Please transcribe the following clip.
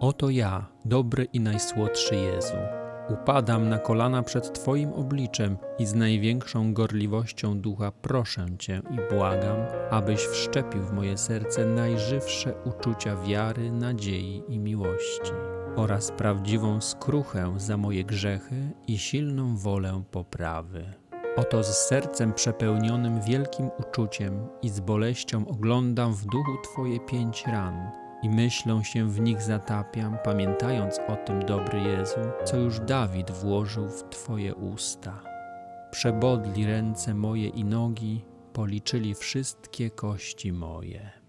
Oto ja, dobry i najsłodszy Jezu. Upadam na kolana przed Twoim obliczem i z największą gorliwością ducha proszę Cię i błagam, abyś wszczepił w moje serce najżywsze uczucia wiary, nadziei i miłości oraz prawdziwą skruchę za moje grzechy i silną wolę poprawy. Oto z sercem przepełnionym wielkim uczuciem i z boleścią oglądam w duchu Twoje pięć ran i myślą się w nich zatapiam, pamiętając o tym, dobry Jezu, co już Dawid włożył w Twoje usta. Przebodli ręce moje i nogi, policzyli wszystkie kości moje.